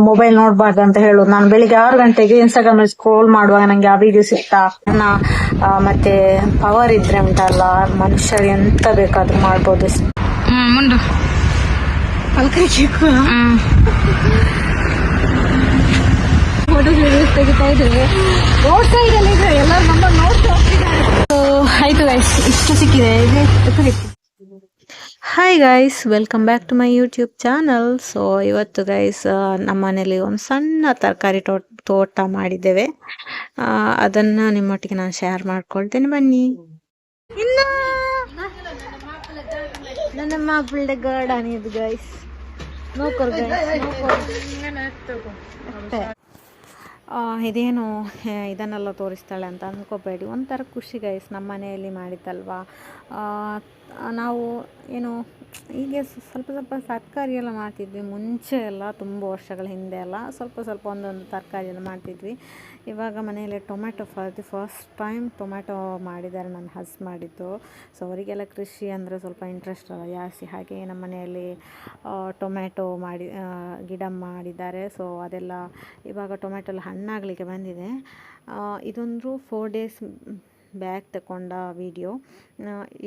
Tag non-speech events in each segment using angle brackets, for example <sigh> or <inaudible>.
Mobile ನೋಡಬಾರ್ದು ಅಂತ ಹೇಳೋದು ನಾನು ಬೆಳಿಗ್ಗೆ ಆರು ಗಂಟೆಗೆ ಇನ್ಸ್ಟಾಗ್ರಾಮ್ ಅಲ್ಲಿ ಸ್ಕ್ರೋಲ್ ಮಾಡುವಾಗ ನಂಗೆ ಆ ವಿಡಿಯೋ ಸಿಗ್ತಾ. ನನ್ನ ಮತ್ತೆ ಪವರ್ ಇದ್ರೆ ಉಂಟಲ್ಲ ಮನುಷ್ಯ ಎಂತ ಬೇಕಾದ್ರೂ ಮಾಡ್ಬೋದು. ಮುಂಡು ತೆಗಿತಾ ಇದ್ದೇವೆ. ರೋಡ್ ಸೈಡ್ ಅಲ್ಲಿ ಇದೆ ಎಲ್ಲರೂ ನಮ್ಮ ನೋಡ್ತಾ ಆಯ್ತು ಗೈಸ್ ಇಷ್ಟು ಸಿಕ್ಕಿದೆ. Hi guys welcome back to my YouTube channel so ಇವತ್ತು ಗೈಸ್ ನಮ್ಮ ಮನೆಯಲ್ಲಿ ಒಂದು ಸಣ್ಣ ತರಕಾರಿ ತೋಟ ತೋಟ ಮಾಡಿದ್ದೇವೆ. ಅದನ್ನು ನಿಮ್ಮೊಟ್ಟಿಗೆ ನಾನು ಶೇರ್ ಮಾಡ್ಕೊಳ್ತೇನೆ. ಬನ್ನಿ. ನನ್ನ ಮಾಪಿಳ್ಳೆ ಗಾರ್ಡನ್ ಇದು ಗೈಸ್ ಆ, ಇದೇನು ಇದನ್ನೆಲ್ಲ ತೋರಿಸ್ತಾಳೆ ಅಂತ ಅಂದ್ಕೋಬೇಡಿ ಒಂಥರ ಖುಷಿ ಗೈಸ್ ನಮ್ಮ ಮನೆಯಲ್ಲಿ ಮಾಡಿದ್ದಲ್ವಾ ನಾವು ಏನು ಹೀಗೆ ಸ್ವಲ್ಪ ಸ್ವಲ್ಪ ತರಕಾರಿ ಎಲ್ಲ ಮಾಡ್ತಿದ್ವಿ ಮುಂಚೆ ಎಲ್ಲ ತುಂಬ ವರ್ಷಗಳ ಹಿಂದೆ ಎಲ್ಲ ಸ್ವಲ್ಪ ಸ್ವಲ್ಪ ಒಂದೊಂದು ತರಕಾರಿ ಎಲ್ಲ ಮಾಡ್ತಿದ್ವಿ. ಇವಾಗ ಮನೆಯಲ್ಲಿ tomato for the first time tomato ಮಾಡಿದ್ದಾರೆ ನನ್ನ ಹಸ್ ಮಾಡಿದ್ದು ಸೊ ಅವರಿಗೆಲ್ಲ ಕೃಷಿ ಅಂದರೆ ಸ್ವಲ್ಪ ಇಂಟ್ರೆಸ್ಟ್ ಅಲ್ಲ ಜಾಸ್ತಿ. ಹಾಗೆ ನಮ್ಮ ಮನೆಯಲ್ಲಿ ಟೊಮೆಟೊ ಮಾಡಿ ಗಿಡ ಮಾಡಿದ್ದಾರೆ. ಸೊ ಅದೆಲ್ಲ ಇವಾಗ ಟೊಮೆಟೊ ಹಣ್ಣಾಗಲಿಕ್ಕೆ ಬಂದಿದೆ. ಇದೊಂದು ಫೋರ್ ಡೇಸ್ ಬ್ಯಾಕ್ ತಗೊಂಡ ವಿಡಿಯೋ.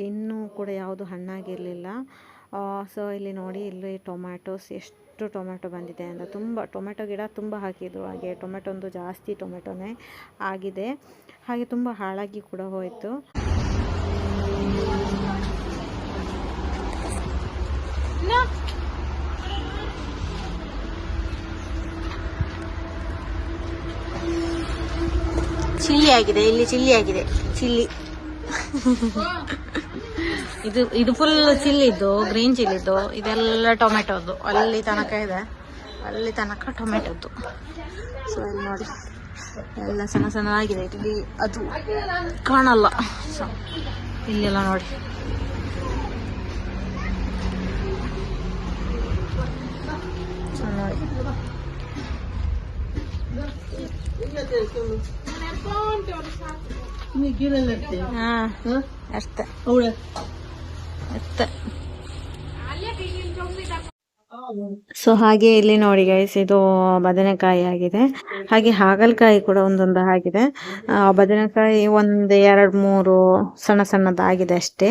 ಇನ್ನೂ ಕೂಡ ಯಾವುದು ಹಣ್ಣಾಗಿರಲಿಲ್ಲ. ಸೊ ಇಲ್ಲಿ ನೋಡಿ, ಇಲ್ಲಿ ಟೊಮ್ಯಾಟೋಸ್, ಎಷ್ಟು ಟೊಮೆಟೊ ಬಂದಿದೆ ಅಂತ. ತುಂಬ ಟೊಮೆಟೊ ಗಿಡ ತುಂಬ ಹಾಕಿದ್ರು. ಹಾಗೆ ಟೊಮೆಟೊ ಒಂದು ಜಾಸ್ತಿ ಟೊಮೆಟೊನೇ ಆಗಿದೆ. ಹಾಗೆ ತುಂಬ ಹಾಳಾಗಿ ಕೂಡ ಹೋಯಿತು. ಚಿಲ್ಲಿ ಆಗಿದೆ ಇಲ್ಲಿ ಚಿಲ್ಲಿ ಆಗಿದೆ ಚಿಲ್ಲಿ. ಇದು ಇದು ಫುಲ್ ಚಿಲ್ಲಿದ್ದು ಗ್ರೀನ್ ಚಿಲ್ಲಿದ್ದು, ಇದೆಲ್ಲ ಟೊಮೆಟೊದು. ಅಲ್ಲಿ ತನಕ ಇದೆ. ಅಲ್ಲಿ ತನಕ ಟೊಮೆಟೊದ್ದು ಸೊ ಇಲ್ಲಿ ನೋಡಿ. ಎಲ್ಲ ಸಣ್ಣ ಸಣ್ಣದಾಗಿದೆ. ಇಲ್ಲಿ ಅದು ಕಾಣಲ್ಲ. ಸೊ ಇಲ್ಲೆಲ್ಲ ನೋಡಿ. ನೋಡಿ. ಹಾ. ಅಷ್ಟೇ. ಅಷ್ಟೇ. ಸೊ ಹಾಗೆ ಇಲ್ಲಿ ನೋಡಿ ಗೈಸ್ ಇದು ಬದನೆಕಾಯಿ ಆಗಿದೆ. ಹಾಗೆ ಹಾಗಲಕಾಯಿ ಕೂಡ ಒಂದೊಂದು ಆಗಿದೆ. ಬದನೆಕಾಯಿ ಒಂದ್ ಎರಡ್ ಮೂರು ಸಣ್ಣ ಸಣ್ಣದಾಗಿದೆ ಅಷ್ಟೇ.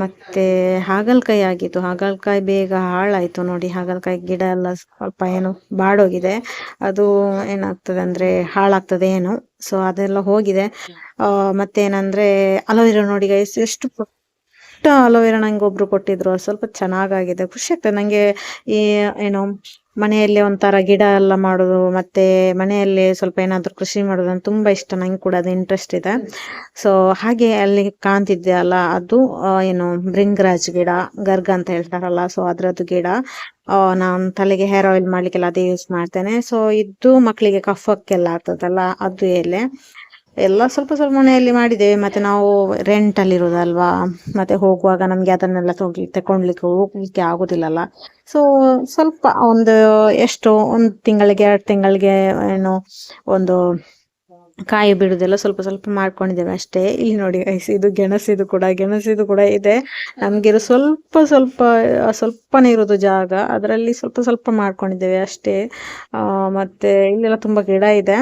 ಮತ್ತೆ ಹಾಗಲಕಾಯಿ ಆಗಿತ್ತು. ಹಾಗಲಕಾಯಿ ಬೇಗ ಹಾಳಾಯ್ತು ನೋಡಿ. ಹಾಗಲಕಾಯಿ ಗಿಡ ಎಲ್ಲ ಸ್ವಲ್ಪ ಏನು ಬಾಡೋಗಿದೆ. ಅದು ಏನಾಗ್ತದೆ ಅಂದ್ರೆ ಹಾಳಾಗ್ತದೆ ಏನು. ಸೊ ಅದೆಲ್ಲ ಹೋಗಿದೆ. ಆ, ಮತ್ತೇನಂದ್ರೆ ಅಲೋವೆರಾ ನೋಡಿ ಗೈಸ್ ಎಷ್ಟು ಪುಟ್ಟ ಅಲೋವೆರಾ ನಂಗೆ ಒಬ್ರು ಕೊಟ್ಟಿದ್ರು. ಸ್ವಲ್ಪ ಚೆನ್ನಾಗಾಗಿದೆ. ಖುಷಿ ಆಗ್ತದೆ ನಂಗೆ ಈ, ಏನು, ಮನೆಯಲ್ಲಿ ಒಂಥರ ಗಿಡ ಎಲ್ಲ ಮಾಡೋದು, ಮತ್ತೆ ಮನೆಯಲ್ಲಿ ಸ್ವಲ್ಪ ಏನಾದ್ರೂ ಕೃಷಿ ಮಾಡೋದು ಅಂತ ತುಂಬಾ ಇಷ್ಟ. ನಂಗೆ ಕೂಡ ಅದು ಇಂಟ್ರೆಸ್ಟ್ ಇದೆ. ಸೊ ಹಾಗೆ ಅಲ್ಲಿ ಕಾಣ್ತಿದ್ದೆ ಅಲ್ಲ, ಅದು ಏನು ಬ್ರಿಂಗ್ರಾಜ್ ಗಿಡ, ಗರ್ಗ ಅಂತ ಹೇಳ್ತಾರಲ್ಲ ಸೊ ಅದ್ರದ್ದು ಗಿಡ. ನಾನು ತಲೆಗೆ ಹೇರ್ ಆಯಿಲ್ ಮಾಡ್ಲಿಕ್ಕೆಲ್ಲ ಅದೇ ಯೂಸ್ ಮಾಡ್ತೇನೆ. ಸೊ ಇದು ಮಕ್ಕಳಿಗೆ ಕಫಕ್ಕೆಲ್ಲ ಆಗ್ತದಲ್ಲ, ಅದು ಎಲೆ. ಎಲ್ಲ ಸ್ವಲ್ಪ ಸ್ವಲ್ಪ ಮನೆಯಲ್ಲಿ ಮಾಡಿದ್ದೇವೆ. ಮತ್ತೆ ನಾವು ರೆಂಟ್ ಅಲ್ಲಿ ಇರೋದಲ್ವಾ? ಮತ್ತೆ ಹೋಗುವಾಗ ನಮ್ಗೆ ಅದನ್ನೆಲ್ಲ ತಗೊಳ್ಳಿ ತಕೊಂಡ್ಲಿಕ್ಕೆ ಹೋಗ್ಲಿಕ್ಕೆ ಆಗುದಿಲ್ಲಲ್ಲ. ಸೊ ಸ್ವಲ್ಪ ಒಂದು ಎಷ್ಟು, ಒಂದು ತಿಂಗಳಿಗೆ, ಎರಡು ತಿಂಗಳಿಗೆ ಏನು ಒಂದು ಕಾಯಿ ಬಿಡುದೆಲ್ಲ ಸ್ವಲ್ಪ ಸ್ವಲ್ಪ ಮಾಡ್ಕೊಂಡಿದ್ದೇವೆ ಅಷ್ಟೇ. ಇಲ್ಲಿ ನೋಡಿ ಇದು ಗೆಣಸಿದು ಕೂಡ ಗೆಣಸಿದು ಕೂಡ ಇದೆ. ನಮ್ಗೆ ಇದು ಸ್ವಲ್ಪ ಸ್ವಲ್ಪ, ಸ್ವಲ್ಪನೇ ಇರೋದು ಜಾಗ. ಅದರಲ್ಲಿ ಸ್ವಲ್ಪ ಸ್ವಲ್ಪ ಮಾಡ್ಕೊಂಡಿದ್ದೇವೆ ಅಷ್ಟೇ. ಮತ್ತೆ ಇಲ್ಲೆಲ್ಲ ತುಂಬಾ ಗಿಡ ಇದೆ.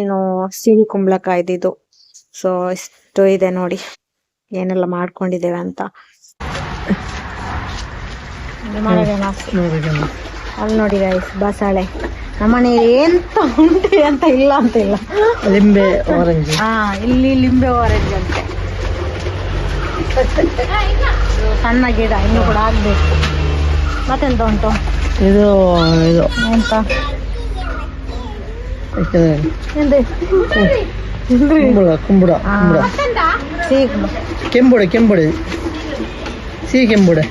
ಏನು ಸಿಹಿ ಕುಂಬಳಕಾಯ್ದು ಇದು ಸೊ ಇಷ್ಟು ಇದೆ ನೋಡಿ. ಏನೆಲ್ಲ ಮಾಡ್ಕೊಂಡಿದ್ದೇವೆ ಅಂತ. ಅಲ್ಲಿ ನೋಡಿ ಗೈಸ್ ಬಸಳೆ. ನಮ್ಮನೆ ಎಂತ ಉಂಟು ಅಂತ ಇಲ್ಲ ಅಂತ ಇಲ್ಲ. ಲಿಂಬೆ ಆರೆಂಜ್ ಹಾ ಇಲ್ಲಿ ಲಿಂಬೆ ಆರೆಂಜ್ ಅಂತೆ. ಸಣ್ಣ ಗಿಡ ಇನ್ನು ಕೂಡ ಆಗ್ಬೇಕು. ಮತ್ತೆಂತ ಉಂಟು? ಇದು ಇದು. ಎಂತ? ಯಾಕಂದ್ರೆ ಎಂತ ಕುಂಬಳ ಕುಂಬಳ ಹಾ. ಕುಂಬಳ ಸಿಹಿ ಕುಂಬಳ ಕೆಂಬುಡೆ ಕೆಂಬುಡೆ ಸಿಹಿ ಕೆಂಬುಡೆ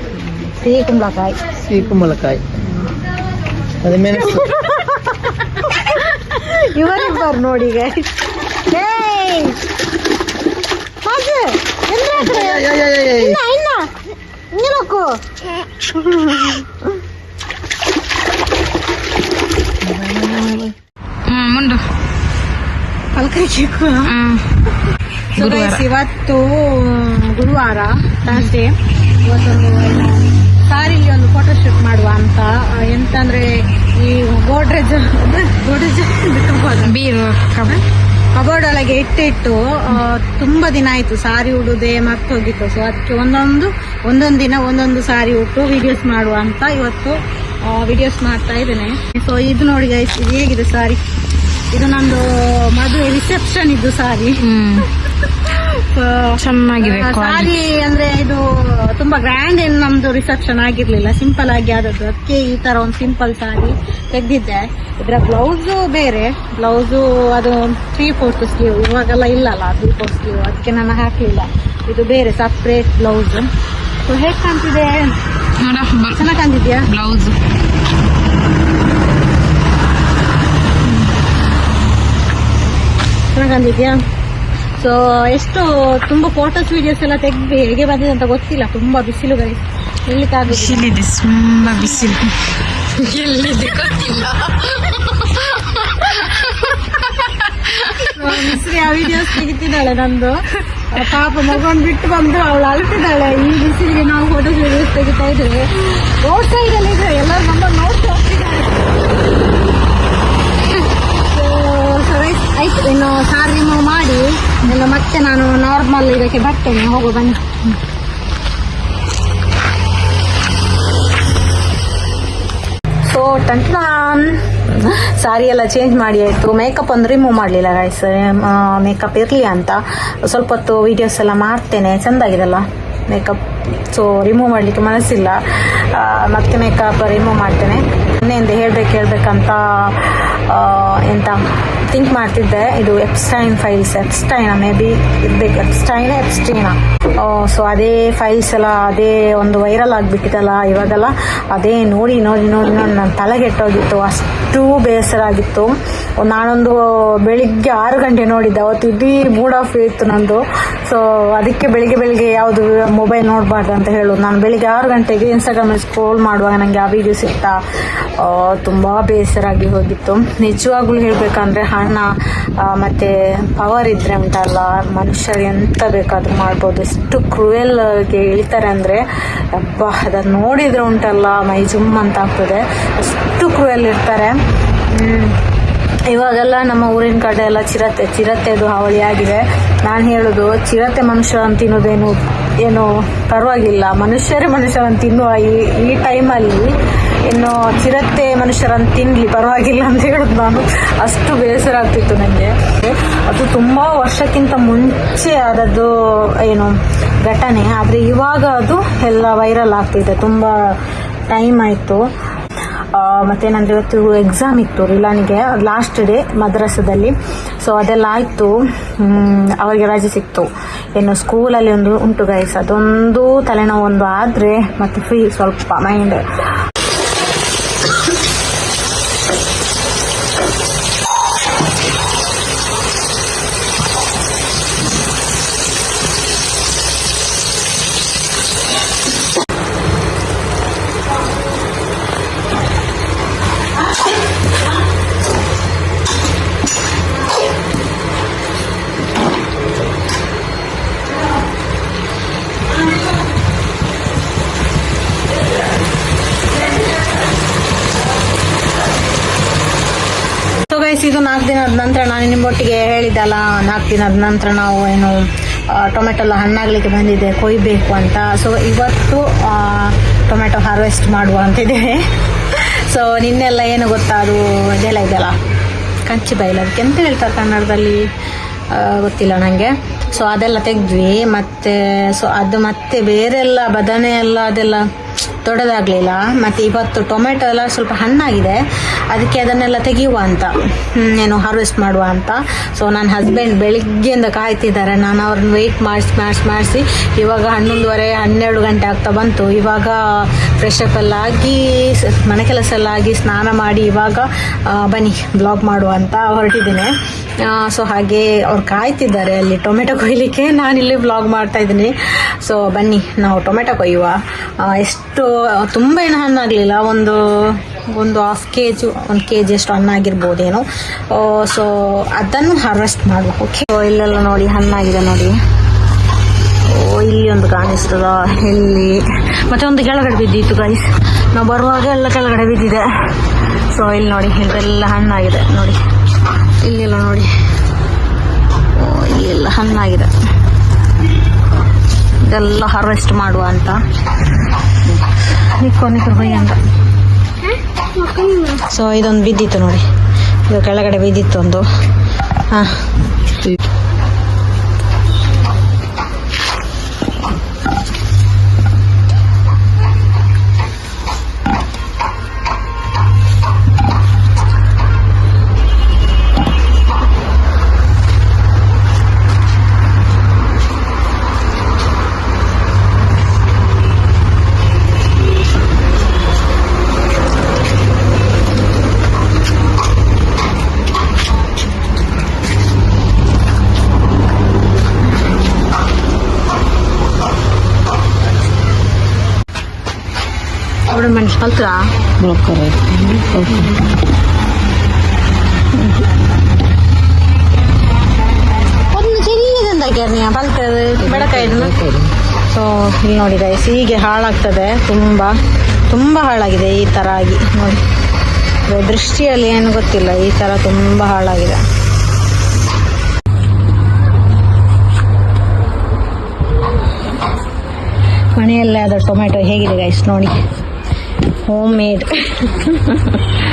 ಸಿಹಿ ಕುಂಬಳಕಾಯಿ ಸಿಹಿ ಕುಂಬಳಕಾಯಿ ಅದು ಮೆಣಸು ಇವರಿಬ್ಬರು ನೋಡಿ guys. ಏಯ್! Guys, ಇವತ್ತು ಗುರುವಾರ ಥರ್ಸ್ಡೇ ಇವತ್ತೊಂದು ಸಾರಿಗೆ ಒಂದು ಫೋಟೋ ಶೂಟ್ ಮಾಡುವ ಅಂತ. ಎಂತಂದ್ರೆ ಈ ಗೋಡ್ರೇಜ್ ಗೋಡ್ರೇಜ್ ಬೀರು ಕಬೋರ್ಡ್ ಒಳಗೆ ಇಟ್ಟಿಟ್ಟು ತುಂಬ ತುಂಬಾ ದಿನ ಆಯ್ತು ಸಾರಿ ಉಡುದೇ ಮರ್ತೋಗಿತ್ತು. ಸೊ ಅದಕ್ಕೆ ಒಂದೊಂದು ಒಂದೊಂದು ದಿನ ಒಂದೊಂದು ಸಾರಿ ಉಟ್ಟು ವಿಡಿಯೋಸ್ ಮಾಡುವ ಅಂತ ಇವತ್ತು ವಿಡಿಯೋಸ್ ಮಾಡ್ತಾ ಇದ್ದೇನೆ. ಸೊ ಇದು ನೋಡಿ ಗೈಸ್ ಇದು ಹೇಗಿದೆ ಸಾರಿ? ಇದು ನಂದು ಮದುವೆ ರಿಸೆಪ್ಷನ್ ಇದು ಸಾರಿ. <laughs> ಚೆನ್ನಾಗಿದೆ ಸಾರಿ ಅಂದ್ರೆ ಇದು ತುಂಬಾ ಗ್ರ್ಯಾಂಡ್ ಏನು ನಮ್ದು ರಿಸೆಪ್ಷನ್ ಆಗಿರ್ಲಿಲ್ಲ. ಸಿಂಪಲ್ ಆಗಿ ಆದದ್ದು. ಅದಕ್ಕೆ ಈ ತರ ಒಂದು ಸಿಂಪಲ್ ಸಾರಿ ತೆಗ್ದಿದ್ದೆ. ಇದ್ರ ಬ್ಲೌಸ್ ಬೇರೆ. ಬ್ಲೌಸು ಅದು ತ್ರೀ ಫೋರ್ತ್ ಸ್ಲೀವ್ ಇವಾಗೆಲ್ಲ ಇಲ್ಲಲ್ಲ ತ್ರೀ ಫೋರ್ತ್ ಸ್ಲೀವ್ ಅದಕ್ಕೆ ನಾನು ಹಾಕ್ಲಿಲ್ಲ. ಇದು ಬೇರೆ ಸಪ್ರೇಟ್ ಬ್ಲೌಸ್ ಹೇಗೆ ಕಾಣ್ತಿದೆ? ಚೆನ್ನಾಗಿ ಕಾಣ್ತಿದ್ಯಾ? ಬ್ಲೌಸ್ ಕಾಣ್ತಿದ್ಯಾ ಸೊ ಎಷ್ಟು ತುಂಬ ಫೋಟೋಸ್ ವಿಡಿಯೋಸ್ ಎಲ್ಲ ತೆಗ್ದು ಹೇಗೆ ಬಂದಿದೆ ಅಂತ ಗೊತ್ತಿಲ್ಲ. ತುಂಬ ಬಿಸಿಲು ಬಿಸಿಲಿದೆ ತುಂಬ ಬಿಸಿಲು. ಎಲ್ಲಿದೆ ಗೊತ್ತಿಲ್ಲ. ಮಿಸ್ರಿ ಆ ವಿಡಿಯೋಸ್ ತೆಗಿತಿದ್ದಾಳೆ ನಂದು. ಪಾಪ ಮಗನ್ ಬಿಟ್ಟು ಬಂದು ಅವಳು ಅಳ್ತಿದ್ದಾಳೆ ಈ ಬಿಸಿಲಿಗೆ ನಾವು ಫೋಟೋಸ್ ವಿಡಿಯೋಸ್ ತೆಗಿತಾ ಇದ್ದೇವೆ. ರೋಡ್ ಸೈಡ್ ಅಲ್ಲಿ ಇದೆ ಎಲ್ಲರೂ ನಮ್ಮ ನೋಡ್ತಾ ಹೋಗ್ತಿದ್ದಾರೆ. ಆಯ್ತು, ಇನ್ನು ಸಾರ್ ರಿಮೂವ್ ಮಾಡಿ, ಇನ್ನು ಮತ್ತೆ ನಾನು ನಾರ್ಮಲ್ ಇದಕ್ಕೆ ಬರ್ತೇನೆ ಹೋಗೋ ಬನ್ನಿ. ಸೊ ಸಾರಿ ಎಲ್ಲ ಚೇಂಜ್ ಮಾಡಿ ಆಯಿತು. ಮೇಕಪ್ ಒಂದು ರಿಮೂವ್ ಮಾಡಲಿಲ್ಲ ಗೈಸ್ ಮೇಕಪ್ ಇರಲಿ ಅಂತ. ಸ್ವಲ್ಪ ಹೊತ್ತು ವೀಡಿಯೋಸ್ ಎಲ್ಲ ಮಾಡ್ತೇನೆ. ಚೆಂದಾಗಿದೆಲ್ಲ ಮೇಕಪ್ ಸೊ ರಿಮೂವ್ ಮಾಡಲಿಕ್ಕೆ ಮನಸ್ಸಿಲ್ಲ. ಮತ್ತೆ ಮೇಕಪ್ ರಿಮೂವ್ ಮಾಡ್ತೇನೆ. ಮೊನ್ನೆಯಿಂದ ಹೇಳ್ಬೇಕು, ಹೇಳ್ಬೇಕಂತ ಎಂತ? ಥಿಂಕ್ ಮಾಡ್ತಿದ್ದೆ. ಇದು Epstein files Epstein maybe ಇರ್ಬೇಕು ಎಪ್ಸ್ಟೈನ್ ಎಪ್ಸ್ಟೈನ ಸೊ ಅದೇ ಫೈಲ್ಸ್ ಎಲ್ಲ, ಅದೇ ಒಂದು ವೈರಲ್ ಆಗಿಬಿಟ್ಟಿದಲ್ಲ ಇವಾಗೆಲ್ಲ ಅದೇ ನೋಡಿ ನೋಡಿ ನೋಡಿ ನೋಡಿ ನನ್ನ ತಲೆಗೆಟ್ಟೋಗಿತ್ತು ಅಷ್ಟು ಬೇಸರ ಆಗಿತ್ತು. ನಾನೊಂದು ಬೆಳಿಗ್ಗೆ ಆರು ಗಂಟೆ ನೋಡಿದ್ದೆ. ಅವತ್ತು ಇಡೀ ಮೂಡ್ ಆಫ್ ಇತ್ತು ನಂದು. ಸೊ ಅದಕ್ಕೆ ಬೆಳಿಗ್ಗೆ ಬೆಳಿಗ್ಗೆ ಯಾವುದು ಮೊಬೈಲ್ ನೋಡಬಾರ್ದು ಅಂತ ಹೇಳೋದು ನಾನು ಬೆಳಿಗ್ಗೆ ಆರು ಗಂಟೆಗೆ ಇನ್ಸ್ಟಾಗ್ರಾಮಲ್ಲಿ ಸ್ಕ್ರೋಲ್ ಮಾಡುವಾಗ ನನಗೆ ಆ ವಿಡಿಯೋ ಸಿಗ್ತಾ ತುಂಬ ತುಂಬಾ ಬೇಸರ ಆಗಿ ಹೋಗಿತ್ತು. ನಿಜವಾಗ್ಲೂ ಹೇಳ್ಬೇಕಂದ್ರೆ ಹಣ ಮತ್ತೆ ಪವರ್ ಇದ್ರೆ ಉಂಟಲ್ಲ ಮನುಷ್ಯರು ಎಂತ ಬೇಕಾದ್ರೂ ಮಾಡ್ಬೋದು. ಎಷ್ಟು ಕ್ರೂಯಲ್ಗೆ ಹೇಳ್ತಾರೆ ಅಂದ್ರೆ, ಅಬ್ಬ, ಅದನ್ನ ನೋಡಿದ್ರೆ ಉಂಟಲ್ಲ, ಮೈ ಜುಮ್ ಅಂತ ಆಗ್ತದೆ. ಅಷ್ಟು ಕ್ರೂಯಲ್ ಇರ್ತಾರೆ. ಇವಾಗೆಲ್ಲ ನಮ್ಮ ಊರಿನ ಕಡೆ ಎಲ್ಲ ಚಿರತೆ, ಚಿರತೆದು ಹಾವಳಿ ಆಗಿದೆ. ನಾನು ಹೇಳೋದು, ಚಿರತೆ ಮನುಷ್ಯರನ್ನು ತಿನ್ನೋದೇನು ಏನು ಪರವಾಗಿಲ್ಲ. ಮನುಷ್ಯರೇ ಮನುಷ್ಯರನ್ನು ತಿನ್ನುವ ಈ ಈ ಟೈಮಲ್ಲಿ ಇನ್ನು ಚಿರತೆ ಮನುಷ್ಯರನ್ನು ತಿನ್ಲಿ, ಪರವಾಗಿಲ್ಲ ಅಂತ ಹೇಳೋದು ನಾನು. ಅಷ್ಟು ಬೇಸರ ಆಗ್ತಿತ್ತು ನನಗೆ ಅದು ತುಂಬಾ ವರ್ಷಕ್ಕಿಂತ ಮುಂಚೆ ಆದದ್ದು ಏನು ಘಟನೆ. ಆದರೆ ಇವಾಗ ಅದು ಎಲ್ಲ ವೈರಲ್ ಆಗ್ತಿದೆ. ತುಂಬಾ ಟೈಮ್ ಆಯಿತು. ಮತ್ತೆ ಇವತ್ತು ಎಕ್ಸಾಮ್ ಇತ್ತು ರಿಲಾನಿಗೆ ಲಾಸ್ಟ್ ಡೇ ಮದ್ರಾಸದಲ್ಲಿ. ಸೊ ಅದೆಲ್ಲ ಆಯಿತು. ಅವರಿಗೆ ರಜೆ ಸಿಕ್ತು. ಏನು ಸ್ಕೂಲಲ್ಲಿ ಒಂದು ಉಂಟು ಗೈಸ್ ಅದೊಂದು ತಲೆನೋವು ಒಂದು ಆದರೆ ಮತ್ತೆ ಫ್ರೀ ಸ್ವಲ್ಪ ಮೈಂಡ್ ಇದು ನಾಲ್ಕು ದಿನದ ನಂತರ ನಾನು ನಿಮ್ಮೊಟ್ಟಿಗೆ ಹೇಳಿದ್ದಲ್ಲ, ನಾಲ್ಕು ದಿನದ ನಂತರ ನಾವು ಏನು ಟೊಮೆಟೊ ಎಲ್ಲ ಹಣ್ಣಾಗ್ಲಿಕ್ಕೆ ಬಂದಿದೆ, ಕೊಯ್ಬೇಕು ಅಂತ. ಸೊ ಇವತ್ತು ಟೊಮೆಟೊ ಹಾರ್ವೆಸ್ಟ್ ಮಾಡುವ ಅಂತಿದ್ದೇವೆ. ಸೊ ನಿನ್ನೆಲ್ಲ ಏನು ಗೊತ್ತಾ ಅದು ಇದೆಲ್ಲ ಇದೆಯಲ್ಲ? ಕಂಚಿ ಬೈಲ್ ಅದಕ್ಕೆ ಎಂತ ಹೇಳ್ತಾರೆ ಕನ್ನಡದಲ್ಲಿ? ಗೊತ್ತಿಲ್ಲ ನನಗೆ ಸೊ ಅದೆಲ್ಲ ತೆಗೆದ್ವಿ. ಮತ್ತೆ ಸೊ ಅದು ಮತ್ತೆ ಬೇರೆಲ್ಲ ಬದನೆ ಎಲ್ಲ ಅದೆಲ್ಲ ದೊಡ್ಡದಾಗಲಿಲ್ಲ. ಮತ್ತು ಇವತ್ತು ಟೊಮೆಟೊ ಎಲ್ಲ ಸ್ವಲ್ಪ ಹಣ್ಣಾಗಿದೆ. ಅದಕ್ಕೆ ಅದನ್ನೆಲ್ಲ ತೆಗೆಯುವ ಅಂತ. ಏನು ಹಾರ್ವೆಸ್ಟ್ ಮಾಡುವ ಅಂತ. ಸೊ ನನ್ನ ಹಸ್ಬೆಂಡ್ ಬೆಳಿಗ್ಗೆಯಿಂದ ಕಾಯ್ತಿದ್ದಾರೆ. ನಾನು ಅವ್ರನ್ನ ವೆಯ್ಟ್ ಮಾಡಿಸಿ ಮಾಡಿಸಿ ಮಾಡಿಸಿ, ಇವಾಗ ಹನ್ನೊಂದುವರೆ, ಹನ್ನೆರಡು ಗಂಟೆ ಆಗ್ತಾ ಬಂತು. ಇವಾಗ ಫ್ರೆಶ್ ಅಪ್ ಎಲ್ಲ ಆಗಿ, ಮನೆ ಕೆಲಸ ಎಲ್ಲ ಆಗಿ ಸ್ನಾನ ಮಾಡಿ ಇವಾಗ ಬನ್ನಿ ಬ್ಲಾಗ್ ಮಾಡುವ ಅಂತ ಹೊರಟಿದ್ದೀನಿ. ಸೊ ಹಾಗೆ ಅವ್ರು ಕಾಯ್ತಿದ್ದಾರೆ ಅಲ್ಲಿ ಟೊಮೆಟೊ ಕೊಯ್ಲಿಕ್ಕೆ. ನಾನಿಲ್ಲಿ ಬ್ಲಾಗ್ ಮಾಡ್ತಾ ಇದ್ದೀನಿ. ಸೊ ಬನ್ನಿ, ನಾವು ಟೊಮೆಟೊ ಕೊಯ್ಯುವ. ಎಷ್ಟು ತುಂಬ ಏನು ಹಣ್ಣಾಗಲಿಲ್ಲ ಒಂದು ಒಂದು ಹಾಫ್ ಕೆ ಜು ಒಂದು ಕೆ ಜಿ ಅಷ್ಟು ಹಣ್ಣಾಗಿರ್ಬೋದೇನೋ ಸೊ ಅದನ್ನು ಹಾರ್ವೆಸ್ಟ್ ಮಾಡಬೇಕು. ಓಕೆ ಇಲ್ಲೆಲ್ಲ ನೋಡಿ, ಹಣ್ಣಾಗಿದೆ ನೋಡಿ. ಓ, ಇಲ್ಲಿ ಒಂದು ಕಾಣಿಸ್ತದ, ಇಲ್ಲಿ. ಮತ್ತೆ ಒಂದು ಕೆಳಗಡೆ ಬಿದ್ದಿತ್ತು ಗೈಸ್ ನಾವು ಬರುವಾಗ ಎಲ್ಲ ಕೆಳಗಡೆ ಬಿದ್ದಿದೆ. ಸೊ ಇಲ್ಲಿ ನೋಡಿ ಇದೆಲ್ಲ ಹಣ್ಣಾಗಿದೆ, ನೋಡಿ. ಇಲ್ಲಿಲ್ಲ ನೋಡಿ. ಓ, ಇಲ್ಲೆಲ್ಲ ಹಣ್ಣಾಗಿದೆ. ಇದೆಲ್ಲ ಹಾರ್ವೆಸ್ಟ್ ಮಾಡುವ ಅಂತ. ಸೊ ಇದೊಂದು ಬಿದ್ದಿತ್ತು ನೋಡಿ. ಇದು ಕೆಳಗಡೆ ಬಿದ್ದಿತ್ತು ಒಂದು. ಹಾಂ. ಕಲ್ತ್ರಾ ಬ್ಲಾಕರ್ ಒಂದು ಚೆನ್ನಿದಂದಾಗ್ಯಾರ ಸೊ ಇಲ್ಲಿ ನೋಡಿ ಗೈಸ್ ಹೀಗೆ ಹಾಳಾಗ್ತದೆ ತುಂಬ ತುಂಬ ಹಾಳಾಗಿದೆ ಈ ಥರ ಆಗಿ. ನೋಡಿ. ದೃಷ್ಟಿಯಲ್ಲಿ ಏನು ಗೊತ್ತಿಲ್ಲ ಈ ತರ ತುಂಬ ಹಾಳಾಗಿದೆ. ಮನೆಯಲ್ಲೇ ಅದರ ಟೊಮೆಟೊ ಹೇಗಿದೆ ಗೈಸ್ ನೋಡಿ. ಹೋಮ್ ಮೇಡ್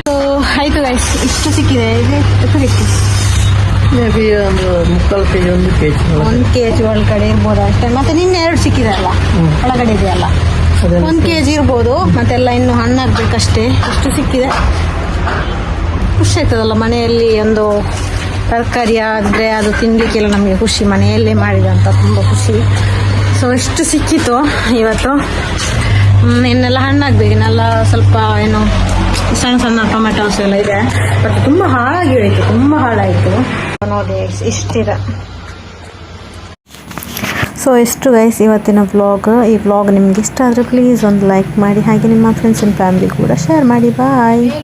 ಸೊ ಆಯಿತು ಗೈಸ್ ಇಷ್ಟು ಸಿಕ್ಕಿದೆ. ಇಲ್ಲಿ ಎಷ್ಟು ಸಿಕ್ಕಿದೆ ಒಂದು ಮುಕ್ಕಾಲು ಕೆ ಜಿ ಒಂದು ಕೆ ಜಿ ಒಂದು ಕೆ ಜಿ ಒಳಗಡೆ ಇರ್ಬೋದು ಅಷ್ಟೇ. ಮತ್ತೆ ನಿನ್ನೆ ಎರಡು ಸಿಕ್ಕಿದೆ ಅಲ್ಲ. ಒಳಗಡೆ ಇದೆಯಲ್ಲ? ಒಂದು ಕೆ ಜಿ ಇರ್ಬೋದು. ಮತ್ತೆಲ್ಲ ಇನ್ನು ಹಣ್ಣಾಗ್ಬೇಕಷ್ಟೇ ಇಷ್ಟು ಸಿಕ್ಕಿದೆ. ಖುಷಿ ಆಯ್ತದಲ್ಲ ಮನೆಯಲ್ಲಿ ಒಂದು ತರಕಾರಿ ಆದರೆ ಅದು ತಿನ್ನಲಿಕ್ಕೆಲ್ಲ ನಮಗೆ ಖುಷಿ. ಮನೆಯಲ್ಲೇ ಮಾಡಿದಂತ ತುಂಬ ಖುಷಿ. ಸೊ ಇಷ್ಟು ಸಿಕ್ಕಿತು ಇವತ್ತು. ಇನ್ನೆಲ್ಲ ಹಣ್ಣಾಗ್ಬೇಕು, ಇನ್ನೆಲ್ಲ ಸ್ವಲ್ಪ ಏನು ಸಣ್ಣ ಸಣ್ಣ ಟೊಮೆಟೋಸ್ ಎಲ್ಲ ಇದೆ. ಬಟ್ ತುಂಬ ಹಾಳಾಗಿ ಹೋಯಿತು, ತುಂಬ ಹಾಳಾಯಿತು. ನೋಡಿ ಇಷ್ಟಿರ ಸೊ ಎಷ್ಟು ಗೈಸ್ ಇವತ್ತಿನ ವ್ಲಾಗ್ ಈ ವ್ಲಾಗ್ ನಿಮ್ಗೆ ಇಷ್ಟ ಆದರೆ ಪ್ಲೀಸ್ ಒಂದು ಲೈಕ್ ಮಾಡಿ, ಹಾಗೆ ನಿಮ್ಮ ಫ್ರೆಂಡ್ಸ್ ಆ್ಯಂಡ್ ಫ್ಯಾಮಿಲಿ ಕೂಡ ಶೇರ್ ಮಾಡಿ ಬಾಯ್